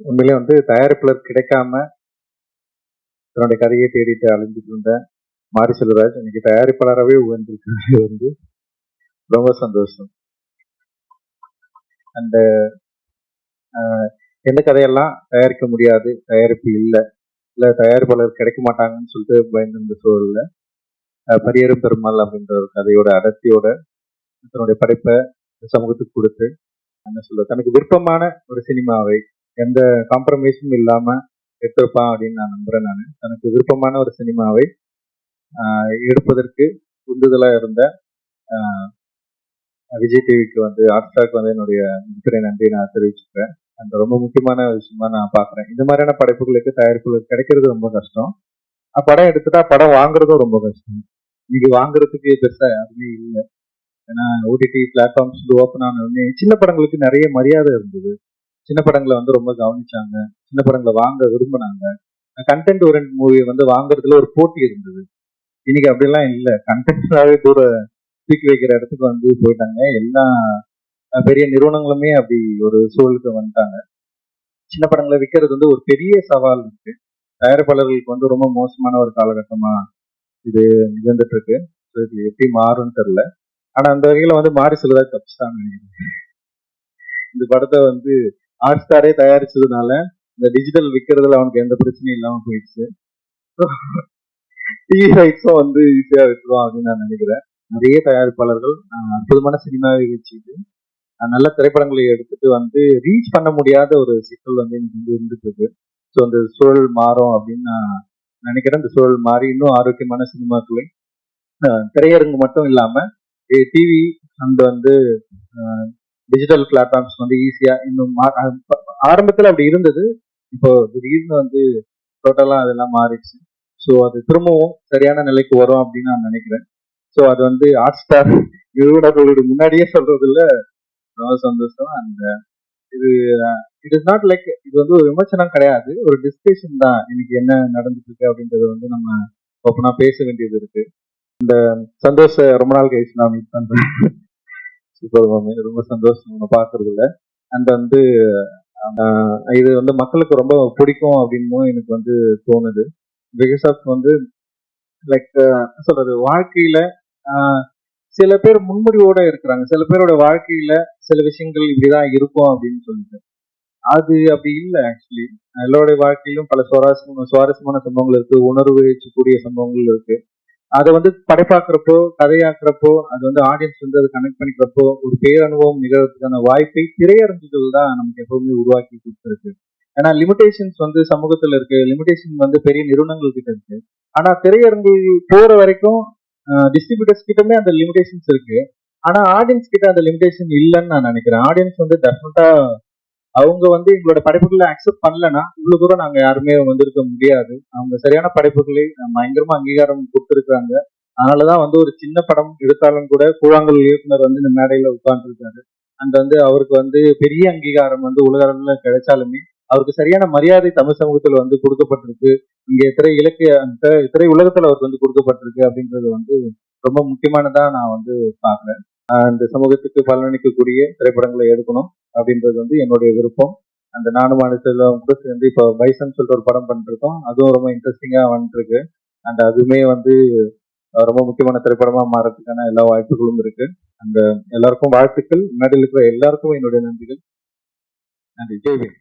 உண்மையிலே வந்து தயாரிப்பாளர் கிடைக்காம தன்னுடைய கதையை தேடிட்டு அழிஞ்சிட்டு இருந்தேன் மாரி செல்வராஜ் இன்னைக்கு தயாரிப்பாளராகவே உயர்ந்திருக்கிறது வந்து ரொம்ப சந்தோஷம். அந்த எந்த கதையெல்லாம் தயாரிக்க முடியாது தயாரிப்பு இல்லை இல்லை தயாரிப்பாளர் கிடைக்க மாட்டாங்கன்னு சொல்லிட்டு பயந்திருந்த சூழலில் பரியரும் பெருமாள் அப்படின்ற ஒரு கதையோட அடர்த்தியோட தன்னுடைய படைப்பை சமூகத்துக்கு கொடுத்து என்ன சொல்ல தனக்கு விருப்பமான ஒரு சினிமாவை எந்த காம்ப்ரமைஸும் இல்லாம எடுத்திருப்பான் அப்படின்னு நான் நம்புறேன் நான். தனக்கு விருப்பமான ஒரு சினிமாவை எடுப்பதற்கு உந்துதலா இருந்த விஜய் டிவிக்கு வந்து ஹாட்ஸ்டாக் வந்து என்னுடைய மிகப்பெரிய நன்றி நான் தெரிவிச்சுக்கிறேன். அந்த ரொம்ப முக்கியமான விஷயமா நான் பாக்குறேன் இந்த மாதிரியான படைப்புகளுக்கு தயாரிப்புகளுக்கு கிடைக்கிறது ரொம்ப கஷ்டம். படம் எடுத்துட்டா படம் வாங்குறதும் ரொம்ப கஷ்டம். இன்னைக்கு வாங்குறதுக்கு பெருசா யாருமே இல்லை. ஏன்னா ஓடிடி பிளாட்ஃபார்ம்ஸ் ஓப்பன் ஆன உடனே சின்ன படங்களுக்கு நிறைய மரியாதை இருந்தது. சின்ன படங்களை வந்து ரொம்ப கவனிச்சாங்க. சின்ன படங்களை வாங்க விரும்பினாங்க. கண்டென்ட் ஓரியன்ட் மூவி வந்து வாங்குறதுல ஒரு போட்டி இருந்தது. இன்னைக்கு அப்படிலாம் இல்லை. கண்டென்ட்னாவே தூர தூக்கி வைக்கிற இடத்துக்கு வந்து போயிட்டாங்க. எல்லா பெரிய நிறுவனங்களுமே அப்படி ஒரு சூழலுக்கு வந்துட்டாங்க. சின்ன படங்களை விற்கிறது வந்து ஒரு பெரிய சவால் இருக்கு. தயாரிப்பாளர்களுக்கு வந்து ரொம்ப மோசமான ஒரு காலகட்டமா இது நிகழ்ந்துட்டு இருக்கு. இது எப்படி மாறும்னு தெரில ஆனா அந்த வகையில வந்து மாறி செல்வதா நினைக்கிறேன். இந்த படத்தை வந்து ஹாட் ஸ்டாரே தயாரிச்சதுனால இந்த டிஜிட்டல் விற்கிறதுல அவனுக்கு எந்த பிரச்சனையும் இல்லாம போயிடுச்சு. டிவி ரைட்ஸும் வந்து ஈஸியா விட்டுருவான் அப்படின்னு நான் நினைக்கிறேன். நிறைய தயாரிப்பாளர்கள் அற்புதமான சினிமாவை வச்சுட்டு நல்ல திரைப்படங்களை எடுத்துட்டு வந்து ரீச் பண்ண முடியாத ஒரு சிக்கல் வந்து எனக்கு வந்து இருந்துட்டு இருக்கு ஸோ அந்த சூழல் மாறும் அப்படின்னு நான் நினைக்கிறேன். இந்த சூழல் மாறி இன்னும் ஆரோக்கியமான சினிமாக்களை திரையரங்கு மட்டும் இல்லாமல் டிவி அண்ட் வந்து டிஜிட்டல் பிளாட்ஃபார்ம்ஸ் வந்து ஈஸியா இன்னும் ஆரம்பத்தில் அப்படி இருந்தது. இப்போ திடீர்னு வந்து டோட்டலாக அதெல்லாம் மாறிடுச்சு. ஸோ அது திரும்பவும் சரியான நிலைக்கு வரும் அப்படின்னு நான் நினைக்கிறேன். ஸோ அது வந்து ஹாட் ஸ்டார் நிறுவனங்களோட முன்னாடியே சொல்றதுல ரொம்ப சந்தோஷம். அந்த இது இட் இஸ் நாட் லைக் இது வந்து ஒரு விமர்சனம் கிடையாது. ஒரு டிஸ்கஷன் தான். இன்னைக்கு என்ன நடந்துட்டு இருக்கு அப்படின்றத வந்து நம்ம ஓப்பனா பேச வேண்டியது இருக்கு. இந்த சந்தோஷ ரொம்ப நாள் கழிச்சு நான் மீட் பண்றேன். சூப்பர் மாமி ரொம்ப சந்தோஷம். உங்களை பாக்குறதுல அண்ட் வந்து இது வந்து மக்களுக்கு ரொம்ப பிடிக்கும் அப்படின்னு எனக்கு வந்து தோணுது. பிகாஸ் ஆஃப் வந்து லைக் சொல்றது? வாழ்க்கையில சில பேர் முன்முடிவோட இருக்கிறாங்க. சில பேரோட வாழ்க்கையில சில விஷயங்கள் இப்படிதான் இருக்கும் அப்படின்னு சொல்லிட்டு. அது அப்படி இல்லை ஆக்சுவலி எல்லோருடைய வாழ்க்கையிலும் பல சுவாரஸ்யமான சுவாரஸ்யமான சம்பவங்கள் இருக்கு. உணர்வு கூடிய சம்பவங்கள் இருக்கு. அதை வந்து படைப்பாக்குறப்போ கதையாக்குறப்போ அது வந்து ஆடியன்ஸ் வந்து அதை கனெக்ட் பண்ணிக்கிறப்போ ஒரு பேரனுபவம் நிகழ்றதுக்கான வாய்ப்பை திரையரங்குகள் தான் நமக்கு எப்பவுமே உருவாக்கி கொடுத்துருக்கு. ஏன்னா லிமிடேஷன்ஸ் வந்து சமூகத்துல இருக்கு. லிமிடேஷன் வந்து பெரிய நிறுவனங்கள் கிட்ட இருக்கு. ஆனா திரையரங்கு போற வரைக்கும் டிஸ்ட்ரிபியூட்டர்ஸ் கிட்டமே அந்த லிமிடேஷன்ஸ் இருக்கு. ஆனா ஆடியன்ஸ் கிட்ட அந்த லிமிடேஷன் இல்லைன்னு நான் நினைக்கிறேன். ஆடியன்ஸ் வந்து டெஃபினட்டா அவங்க வந்து எங்களோட படைப்புகளை அக்செப்ட் பண்ணலன்னா இவ்வளவு தூரம் நாங்க யாருமே வந்திருக்க முடியாது. அவங்க சரியான படைப்புகளை பயங்கரமா அங்கீகாரம் கொடுத்துருக்காங்க அதனாலதான் வந்து ஒரு சின்ன படம் எடுத்தாலும் கூட கூழாங்கல் இயக்குனர் வந்து இந்த மேடையில உட்கார்ந்துருக்காரு. அந்த வந்து அவருக்கு வந்து பெரிய அங்கீகாரம் வந்து உலக அளவுல கிடைச்சாலுமே அவருக்கு சரியான மரியாதை தமிழ் சமூகத்துல வந்து கொடுக்கப்பட்டிருக்கு. இங்க திரை இலக்கிய திரை உலகத்துல அவருக்கு வந்து கொடுக்கப்பட்டிருக்கு அப்படின்றது வந்து ரொம்ப முக்கியமானதா நான் வந்து பாக்குறேன் இந்த சமூகத்துக்கு பலனளிக்கக்கூடிய திரைப்படங்களை எடுக்கணும் அப்படின்றது வந்து என்னுடைய விருப்பம். அந்த நானும் மாநிலத்தில் கூட சேர்ந்து இப்போ பைசன் சொல்லிட்டு ஒரு படம் பண்ணிருக்கோம். அதுவும் ரொம்ப இன்ட்ரெஸ்டிங்காக வந்துருக்கு. அண்ட் அதுவுமே வந்து ரொம்ப முக்கியமான திரைப்படமாக மாறதுக்கான எல்லா வாய்ப்புகளும் இருக்கு. அந்த எல்லாருக்கும் வாழ்த்துக்கள். முன்னாடி இருக்கிற எல்லாருக்கும் என்னுடைய நன்றிகள். நன்றி. ஜெய்வீன்